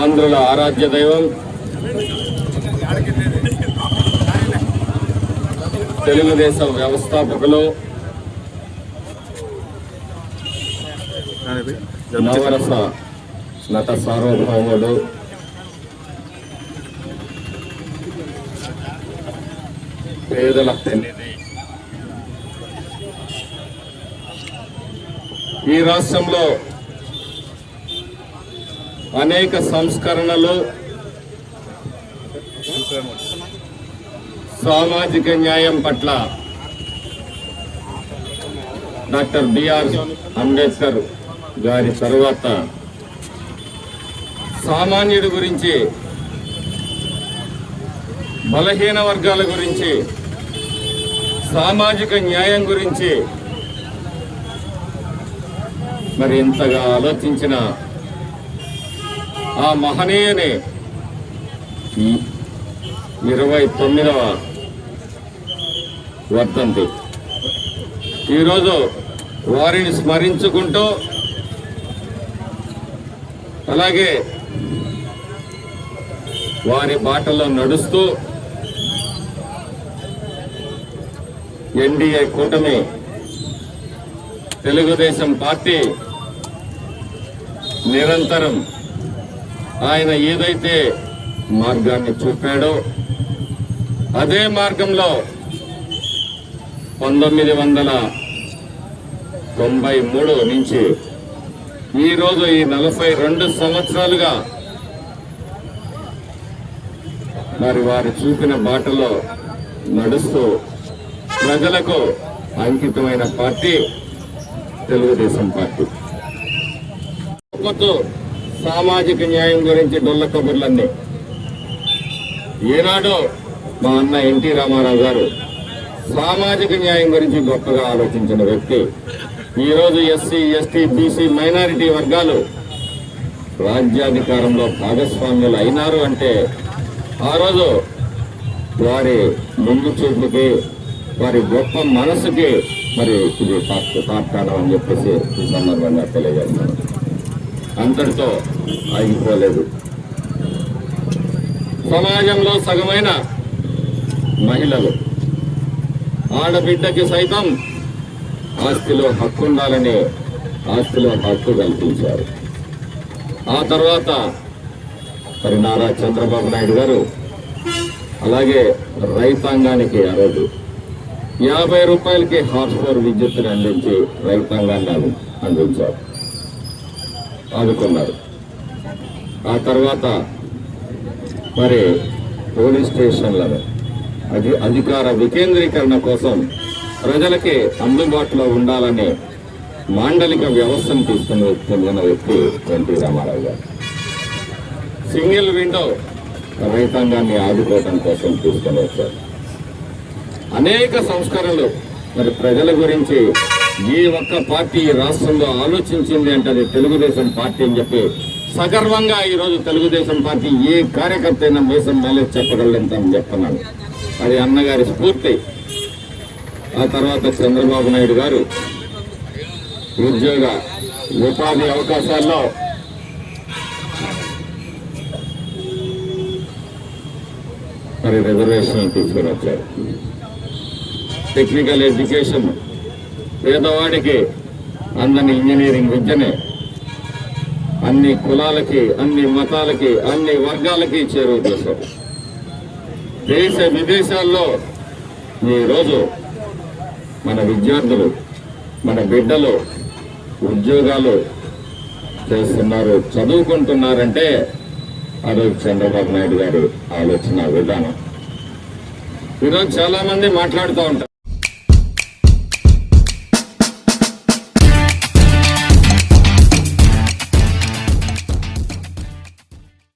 ఆంధ్రుల ఆరాధ్య దైవం. తెలుగుదేశం వ్యవస్థాపకులు. నవరస నట సార్వభౌముడు. పేదల పెన్నిధి ఈ రాష్ట్రంలో అనేక సంస్కరణలు సామాజిక న్యాయం పట్ల డాక్టర్ బిఆర్ అంబేద్కర్ గారి తరువాత సామాన్యుడి గురించి బలహీన వర్గాల గురించి సామాజిక న్యాయం గురించి మరి ఇంతగా ఆలోచించిన ఆ మహనీయుని ఇరవై తొమ్మిదవ వర్ధంతి. ఈరోజు వారిని స్మరించుకుంటూ అలాగే వారి బాటలో నడుస్తూ ఎన్డీఏ కూటమి తెలుగుదేశం పార్టీ నిరంతరం ఆయన ఏదైతే మార్గాన్ని చూపాడో అదే మార్గంలో పంతొమ్మిది వందల తొంభై మూడు నుంచి ఈరోజు ఈ నలభై రెండు సంవత్సరాలుగా మరి వారు చూపిన బాటలో నడుస్తూ ప్రజలకు అంకితమైన పార్టీ తెలుగుదేశం పార్టీ. సామాజిక న్యాయం గురించి డొల్ల కబుర్లన్నీ. ఏనాడో మా అన్న ఎన్టీ రామారావు గారు సామాజిక న్యాయం గురించి గొప్పగా ఆలోచించిన వ్యక్తి. ఈరోజు ఎస్సీ ఎస్టీ బీసీ మైనారిటీ వర్గాలు రాజ్యాధికారంలో భాగస్వామ్యులు అయినారు అంటే ఆ రోజు వారి ముందు చూపుకి వారి గొప్ప మనసుకి మరి ఇది తాత్క- తాత్కాలం అని చెప్పేసి ఈ సందర్భంగా తెలియజేస్తాను అంతటితో ఆగిపోలేదు. సమాజంలో సగమైన మహిళలు ఆడబిడ్డకి సైతం ఆస్తిలో హక్కు ఉండాలని ఆస్తిలో హక్కు కల్పించారు. ఆ తర్వాత మరి నారా చంద్రబాబు నాయుడు గారు అలాగే రైతాంగానికి ఆ రోజు యాభై రూపాయలకి హార్స్ పవర్ విద్యుత్తుని అందించి రైతాంగాన్ని అందించారు. ఆదుకున్నారు ఆ తర్వాత మరి పోలీస్ స్టేషన్లను అది అధికార వికేంద్రీకరణ కోసం ప్రజలకి అందుబాటులో ఉండాలనే మాండలిక వ్యవస్థను తీసుకుని చెందిన వ్యక్తి ఎన్టీ రామారావు గారు. సింగిల్ విండో రైతాంగాన్ని ఆదుకోవడం కోసం తీసుకొని వచ్చారు. అనేక సంస్కరణలు మరి ప్రజల గురించి ఏ ఒక్క పార్టీ ఈ రాష్ట్రంలో ఆలోచించింది అంటే అది తెలుగుదేశం పార్టీ అని చెప్పి సగర్వంగా ఈరోజు తెలుగుదేశం పార్టీ ఏ కార్యకర్త అయినా మీసం మేలే చెప్పగలంతని చెప్తున్నాను. అది అన్నగారి స్ఫూర్తి. ఆ తర్వాత చంద్రబాబు నాయుడు గారు ఉద్యోగ ఉపాధి అవకాశాల్లో మరి రిజర్వేషన్ తీసుకుని వచ్చారు. టెక్నికల్ ఎడ్యుకేషన్ పేదవాడికి అందని ఇంజనీరింగ్ విద్యనే అన్ని కులాలకి అన్ని మతాలకి అన్ని వర్గాలకి చేరువ చేశారు. దేశ విదేశాల్లో ఈరోజు మన విద్యార్థులు మన బిడ్డలు ఉద్యోగాలు చేస్తున్నారు చదువుకుంటున్నారంటే అది చంద్రబాబు నాయుడు గారి ఆలోచన విధానం. ఈరోజు చాలా మంది మాట్లాడుతూ ఉంటారు.